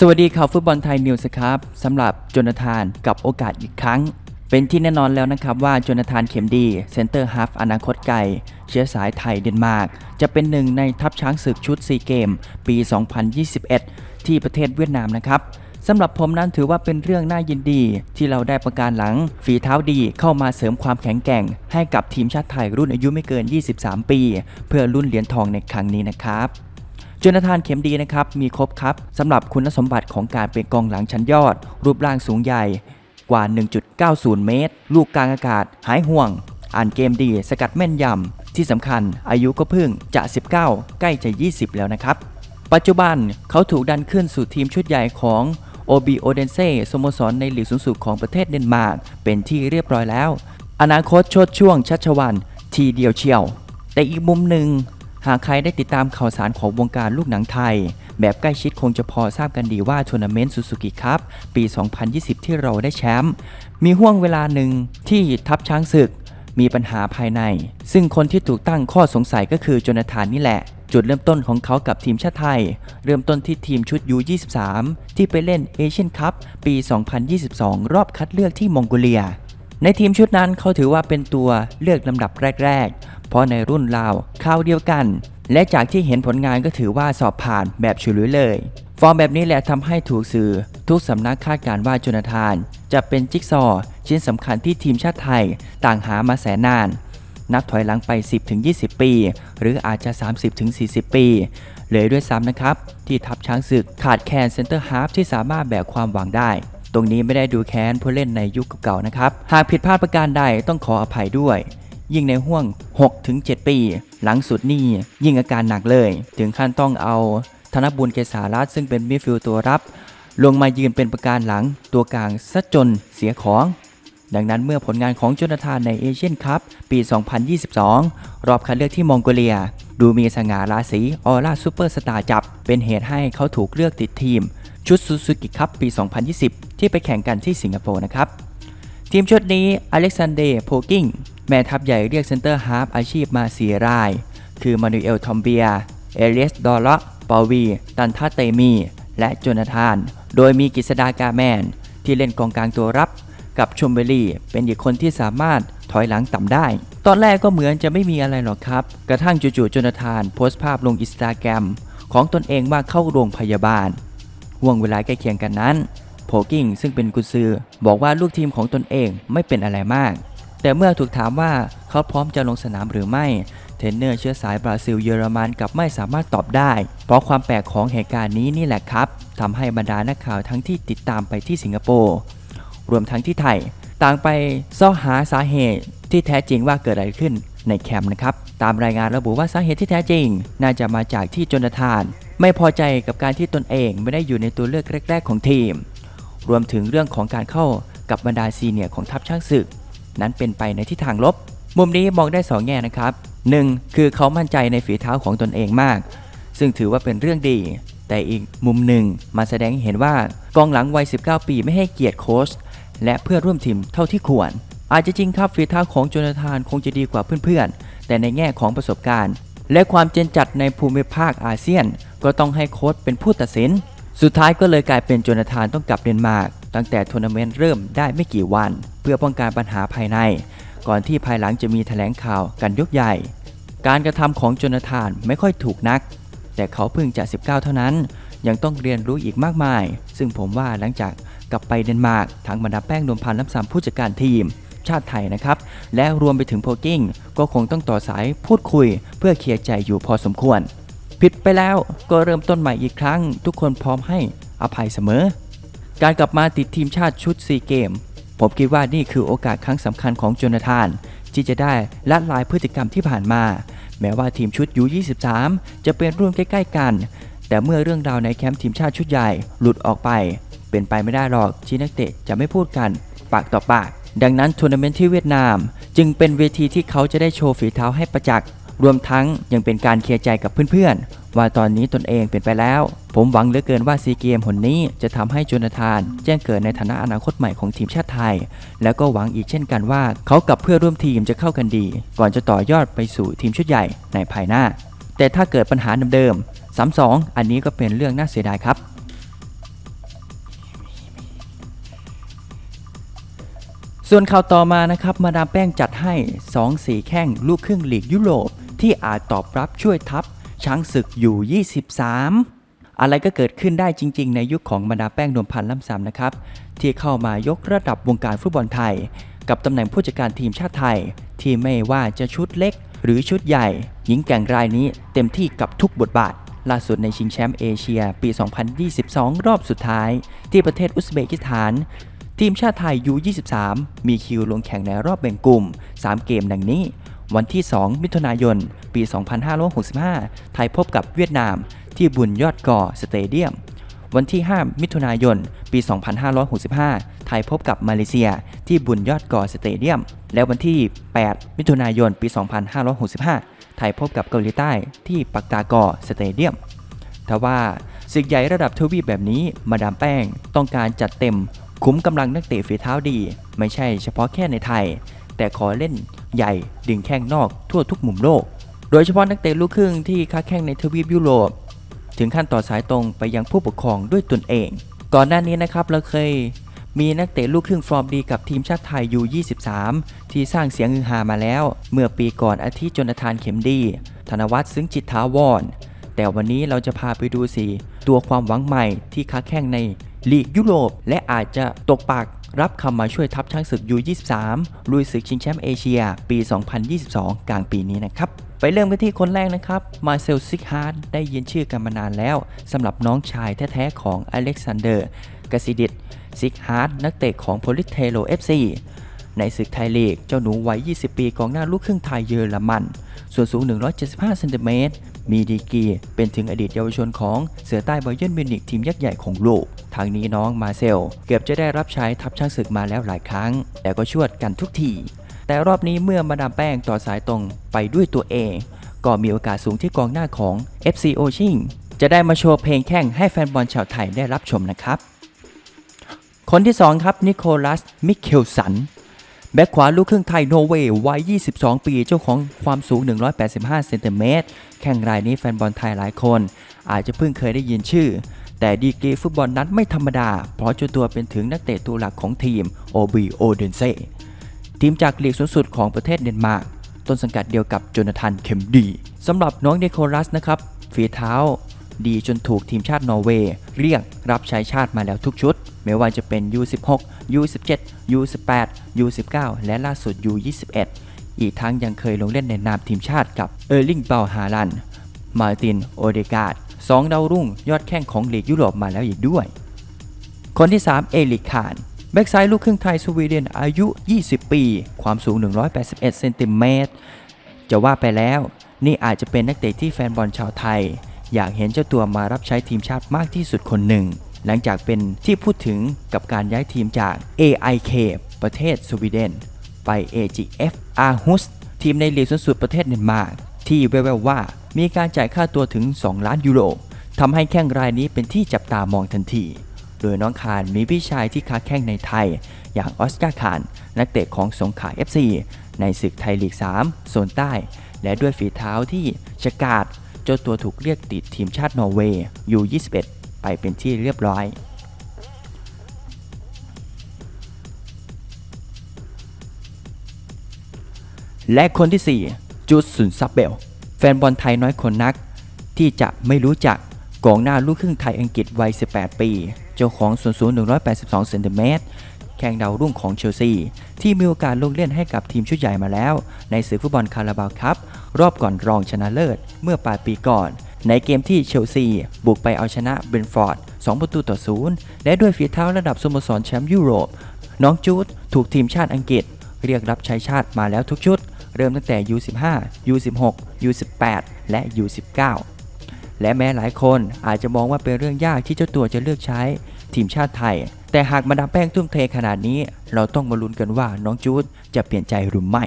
สวัสดีข่าวฟุตบอลไทยนิวส์ครับสำหรับโจนาธานกับโอกาสอีกครั้ง เป็นที่แน่นอนแล้วนะครับว่าโจนาธานเข็มดีเซนเตอร์ฮาฟอนาคตไกล เชื้อสายไทยเดนมาร์ก จะเป็นหนึ่งในทัพช้างศึกชุดซีเกม ปี 2021 ที่ประเทศเวียดนามนะครับสำหรับผมนั้นถือว่าเป็นเรื่องน่ายินดีที่เราได้ประการหลัง ฝีเท้าดีเข้ามาเสริมความแข็งแกร่ง ให้กับทีมชาติไทยรุ่นอายุไม่เกิน 23 ปี เพื่อรุ่นเหรียญทองในครั้งนี้นะครับ จนาธานเข็มดีนะครับมีครบครับสำหรับคุณสมบัติของการเป็นกองหลังชั้นยอด รูปร่างสูงใหญ่กว่า 1.90 เมตร ลูกกลางอากาศ หายห่วง อ่านเกมดี สกัดแม่นยำ ที่สำคัญอายุก็เพิ่งจะ 19 ใกล้จะ 20 แล้วนะครับ ปัจจุบันเขาถูกดันขึ้นสู่ทีมชุดใหญ่ของโอบีโอเดนเซ่สโมสรในหลีกสูงสุดของประเทศเดนมาร์ก เป็นที่เรียบร้อยแล้ว อนาคตชดช่วงชัชวันทีเดียวเชียว แต่อีกมุมหนึ่ง หากใครได้ติดตามข่าวสารของวงการลูกหนังไทย แบบใกล้ชิดคงจะพอทราบกันดีว่าทัวร์นาเมนต์ซูซูกิครับปี 2020 ที่เราได้แชมป์มีห่วงเวลาหนึ่งที่ทัพช้างศึก มีปัญหาภายใน ซึ่งคนที่ถูกตั้งข้อสงสัยก็คือโจนาธานนี่แหละ จุดเริ่มต้นของเขากับทีมชาติไทย เริ่มต้นที่ทีมชุด U23 ที่ไปเล่นเอเชียนคัพปี 2022 รอบคัดเลือกที่มองโกเลียในทีมชุดนั้นเขาถือว่าเป็นตัวเลือกลำดับแรก ๆ เพราะในรุ่นราวคราวเดียวกัน และจากที่เห็นผลงานก็ถือว่าสอบผ่านแบบฉุลุยเลย ฟอร์มแบบนี้แหละทำให้ถูกสื่อ ทุกสำนักคาดการ์ว่าโจนาธาน จะเป็นจิ๊กซอว์ชิ้นสำคัญที่ทีมชาติไทยต่างหามาแสนนาน นับถอยหลังไป 10-20 ปี หรืออาจจะ 30-40 ปีเลยด้วยซ้ำนะครับ ที่ทัพช้างศึกขาดแคลนเซนเตอร์ฮาร์ฟที่สามารถแบกความหวังได้ ตรงนี้ไม่ได้ดูแค้นผู้เล่นในยุคเก่าๆนะครับ หากผิดพลาดประการใดต้องขออภัยด้วย ยิ่งในห่วง 6-7 ปี หลังสุดนี่ยิ่งอาการหนักเลย ถึงขั้นต้องเอา ธนบุญเกษารัตซึ่งเป็นมิดฟิลด์ตัวรับ ลงมายืนเป็นประการหลังตัวกลางซะจนเสียของ ดังนั้นเมื่อผลงานของโจนาธานในเอเชียนคัพปี 2022 รอบคัดเลือกที่มองโกเลีย ดูมีสง่าราศีออร่าซูเปอร์สตาร์จับ เป็นเหตุให้เขาถูกเลือกติดทีม ชุดซูซูกิคัพปี 2020 ที่ไปแข่งกันที่สิงคโปร์นะครับทีมชุดนี้อเล็กซานเดร์โพกิง แม่ทัพใหญ่เรียกเซนเตอร์ฮาร์ฟอาชีพมาสีราย คือมานูเอลทอมเบีย เอเลียส ดอลละปาวี ตันทาเตมี และโจนาธาน โดยมีกิษดากาแมน ที่เล่นกองกลางตัวรับ กับชมเบอรี่เป็นอีกคนที่สามารถถอยหลังต่ำได้ ตอนแรกก็เหมือนจะไม่มีอะไรหรอกครับ กระทั่งจู่ๆโจนาธานโพสต์ภาพลงอินสตาแกรมของตนเองว่าเข้าโรงพยาบาลห่วงเวลาใกล้เคียงกันนั้นโพกิ้งซึ่งเป็นกุซือบอกว่าลูกทีมของตนเองไม่เป็นอะไรมาก แต่เมื่อถูกถามว่าเขาพร้อมจะลงสนามหรือไม่ เทรนเนอร์เชื้อสายบราซิลเยอรมันกลับไม่สามารถตอบได้ เพราะความแปลกของเหตุการณ์นี้นี่แหละครับทำให้บรรดานักข่าวทั้งที่ติดตามไปที่สิงคโปร์รวมทั้งที่ไทย ต่างไปซ่อหาสาเหตุที่แท้จริงว่าเกิดอะไรขึ้นในแคมป์นะครับ ตามรายงานระบุว่าสาเหตุที่แท้จริง น่าจะมาจากที่จนาธาน ไม่พอใจกับการที่ตนเองไม่ได้อยู่ในตัวเลือกแรก ๆ ของทีม รวมถึงเรื่องของการเข้ากับบรรดาซีเนียร์ของทัพช้างศึก นั้นเป็นไปในทิศทางลบ มุมนี้มองได้ 2 แง่นะครับ 1. คือเขามั่นใจในฝีเท้าของตนเองมาก ซึ่งถือว่าเป็นเรื่องดี แต่อีกมุมหนึ่งมาแสดงให้เห็นว่ากองหลังวัย 19 ปีไม่ให้เกียรติโค้ชและเพื่อร่วมทีมเท่าที่ควร อาจจะจริงครับฝีเท้าของโจนาธานคงจะดีกว่าเพื่อนๆ แต่ในแง่ของประสบการณ์ และความเจนจัดในภูมิภาคอาเซียน ก็ต้องให้โค้ชเป็นผู้ตัดสิน สุดท้ายก็เลยกลายเป็นโจนาธานต้องกลับเดนมาร์ก ตั้งแต่ทัวร์นาเมนต์เริ่มได้ไม่กี่วัน เพื่อป้องกันปัญหาภายใน ก่อนที่ภายหลังจะมีแถลงข่าวกันยกใหญ่ การกระทำของโจนาธานไม่ค่อยถูกนัก แต่เขาเพิ่งจะ 19 เท่านั้น ยังต้องเรียนรู้อีกมากมาย ซึ่งผมว่าหลังจากกลับไปเดนมาร์กทางบรรดาแป้งนวมพันธ์น้ำสามผู้จัดการทีมชาติไทยนะครับ และรวมไปถึงโพกิ้ง ก็คงต้องต่อสายพูดคุย เพื่อเคลียร์ใจอยู่พอสมควร ผิดไปแล้วก็เริ่มต้นใหม่อีกครั้ง ทุกคนพร้อมให้อภัยเสมอ การกลับมาติดทีมชาติชุดซีเกม ผมคิดว่านี่คือโอกาสครั้งสำคัญของโจนาธาน ที่จะได้ละลายพฤติกรรมที่ผ่านมา แม้ว่าทีมชุด U23 จะเป็นรุ่นใกล้ ๆ กัน แต่เมื่อเรื่องราวในแคมป์ทีมชาติชุดใหญ่หลุดออกไป เป็นไปไม่ได้หรอกที่นักเตะจะไม่พูดกันปากต่อปาก ดังนั้นทัวร์นาเมนต์ที่เวียดนาม จึงเป็นเวทีที่เขาจะได้โชว์ฝีเท้าให้ประจักษ์รวมทั้งยังเป็นการเคลียร์ใจกับเพื่อนๆว่าตอนนี้ตนเองเป็นไปแล้ว ผมหวังเหลือเกินว่าซีเกมหนนี้จะทำให้โจนาธาน แจ้งเกิดในฐานะอนาคตใหม่ของทีมชาติไทย แล้วก็หวังอีกเช่นกันว่า เขากับเพื่อร่วมทีมจะเข้ากันดี ก่อนจะต่อยอดไปสู่ทีมชุดใหญ่ในภายหน้า แต่ถ้าเกิดปัญหาเดิมๆซ้ำสองอันนี้ก็เป็นเรื่องน่าเสียดายครับส่วนข่าวต่อมานะครับ มาดามแป้งจัดให้ 2 สีแข้งลูกครึ่งหลีกยุโรป ที่อาจตอบรับช่วยทัพ ช้างศึกอยู่ 23 อะไรก็เกิดขึ้นได้จริง ๆ ในยุคของมาดาแป้งนวมพันธ์ล่ำซำนะครับ ที่เข้ามายกระดับวงการฟุตบอลไทย กับตำแหน่งผู้จัดการทีมชาติไทย ที่ไม่ว่าจะชุดเล็ก หรือชุดใหญ่ หญิงแกร่งรายนี้เต็มที่กับทุกบทบาท ล่าสุดในชิงแชมป์เอเชีย ปี 2022 รอบสุดท้าย ที่ประเทศอุซเบกิสถานทีมชาติไทย U23 มีคิวลงแข่งในรอบแบ่งกลุ่ม 3 เกมดังนี้ วันที่ 2 มิถุนายน ปี 2565 ไทยพบกับเวียดนาม ที่บุญยอดก่อสเตเดียม วันที่ 5 มิถุนายน ปี 2565 ไทยพบกับมาเลเซียที่บุญยอดก่อสเตเดียม และวันที่ 8 มิถุนายน ปี 2565 ไทยพบกับเกาหลีใต้ที่ปักตากอสเตเดียมทว่าศึกใหญ่ระดับทวีปแบบนี้มาดามแป้งต้องการจัดเต็มคุ้มกำลังนักเตะฝีเท้าดี ไม่ใช่เฉพาะแค่ในไทย แต่ขอเล่นใหญ่ดึงแข้งนอกทั่วทุกมุมโลก โดยเฉพาะนักเตะลูกครึ่งที่ค้าแข้งในทวีปยุโรป ถึงขั้นต่อสายตรงไปยังผู้ปกครองด้วยตนเอง ก่อนหน้านี้นะครับเราเคยมีนักเตะลูกครึ่งฟอร์มดีกับทีมชาติไทยยู23ที่สร้างเสียงฮือฮามาแล้ว เมื่อปีก่อนอาทิจนาธานเข็มดี ธนวัฒน์ซึ้งจิตถาวร แต่วันนี้เราจะพาไปดูสีตัวความหวังใหม่ที่ค้าแข่งในลีกยุโรป และอาจจะตกปาก รับคำมาช่วยทัพช้างศึกยู23 ลุยศึกชิงแชมป์เอเชีย ปี 2022 กลางปีนี้นะครับ ไปเริ่มกันที่คนแรกนะครับ มาเซลซิกฮาร์ดได้ยินชื่อกันมานานแล้วสำหรับน้องชายแท้ๆของอเล็กซานเดอร์กาซิดิตซิกฮาร์ดนักเตะของโพลิสเทโล FC ในศึกไทยลีก เจ้าหนูวัย 20 ปีกองหน้าลูกครึ่งไทยเยอรมัน ส่วนสูง 175 เซนติเมตร มีดีกีเป็นถึงอดีตเยาวชนของเสือใต้บอยเยนมิวนิกทีมยักษ์ใหญ่ของโลก ทางนี้น้องมาเซล เกือบจะได้รับใช้ทัพช้างศึกมาแล้วหลายครั้ง แต่ก็ชวดกันทุกที แต่รอบนี้เมื่อมาดามแป้งต่อสายตรงไปด้วยตัวเอง ก็มีโอกาสสูงที่กองหน้าของ FC o อชิงจะได้มาโชว์เพลงแข่งให้แฟนบอลชาวไทยได้รับชมนะครับ คนที่ 2 ครับนิโคลัส มิเคลสัน แบ็คขวาลูกครึ่งไทยโนเวย์วัย 22 ปี เจ้าของความสูง 185 เซนติเมตร แข่งรายนี้แฟนบอลไทยหลายคน อาจจะเพิ่งเคยได้ยินชื่อ แต่ดีกรีฟุตบอลนั้นไม่ธรรมดา เพราะเจ้าตัวเป็นถึงนักเตะตัวหลักของทีม OB o d e n s e ทีมจากลีกสูงสุดของประเทศเดนมาร์กต้นสังกัดเดียวกับโจนาธานเขมดีสำหรับน้องเดโคลัสนะครับฝีเท้า ดีจนถูกทีมชาตินอร์เวย์เรียกรับใช้ชาติมาแล้วทุกชุด ไม่ว่าจะเป็น U16 U17 U18 U19 และล่าสุด U21 อีกทั้งยังเคยลงเล่นในนามทีมชาติกับเออร์ลิงเบลฮาลัน มาร์ติน โอเดกาดสองดาวรุ่งยอดแข้งของลีกยุโรปมาแล้วอีกด้วย คนที่ 3 เอลิคานแบ็กซ้ายลูกครึ่งไทยสวีเดนอายุ 20 ปี ความสูง 181 เซนติเมตร จะว่าไปแล้ว นี่อาจจะเป็นนักเตะที่แฟนบอลชาวไทย อยากเห็นเจ้าตัวมารับใช้ทีมชาติมากที่สุดคนหนึ่ง หลังจากเป็นที่พูดถึงกับการย้ายทีมจาก AIK ประเทศสวีเดน ไป AGF Aarhus ทีมในลีกสูงสุดประเทศเดนมาร์กที่แววๆว่ามีการจ่ายค่าตัวถึง 2 ล้านยูโรทำให้แข้งรายนี้เป็นที่จับตามองทันที โดยน้องคารมีพี่ชายที่ค้าแข้งในไทย อย่างออสการ์คาร นักเตะของสงขลา FC ในศึกไทยลีก 3 โซนใต้ และด้วยฝีเท้าที่ฉกาจ เจ้าตัวถูกเรียกติดทีมชาตินอร์เวย์ยู21ไปเป็นที่เรียบร้อย และคนที่ 4จูดสุนซับเบล แฟนบอลไทยน้อยคนนัก ที่จะไม่รู้จักกองหน้าลูกครึ่งไทยอังกฤษวัย 18 ปี เจ้าของส่วนสูง 182 เซนติเมตร แข่งดาวรุ่งของเชลซี ที่มีโอกาสลงเล่นให้กับทีมชุดใหญ่มาแล้ว ในศึกฟุตบอลคาราบาวครับ รอบก่อนรองชนะเลิศ เมื่อปลายปีก่อน ในเกมที่เชลซี บุกไปเอาชนะเบรนฟอร์ด 2 ประตูต่อศูนย์และด้วยฝีเท้าระดับสโมสรแชมป์ยุโรป น้องจูดถูกทีมชาติอังกฤษ เรียกรับใช้ชาติมาแล้วทุกชุด เริ่มตั้งแต่ U15 U16 U18 และ U19 และแม้หลายคนอาจจะมองว่าเป็นเรื่องยากที่เจ้าตัวจะเลือกใช้ทีมชาติไทย แต่หากมาดามแป้งทุ่มเทขนาดนี้ เราต้องมาลุ้นกันว่าน้องจูดจะเปลี่ยนใจหรือไม่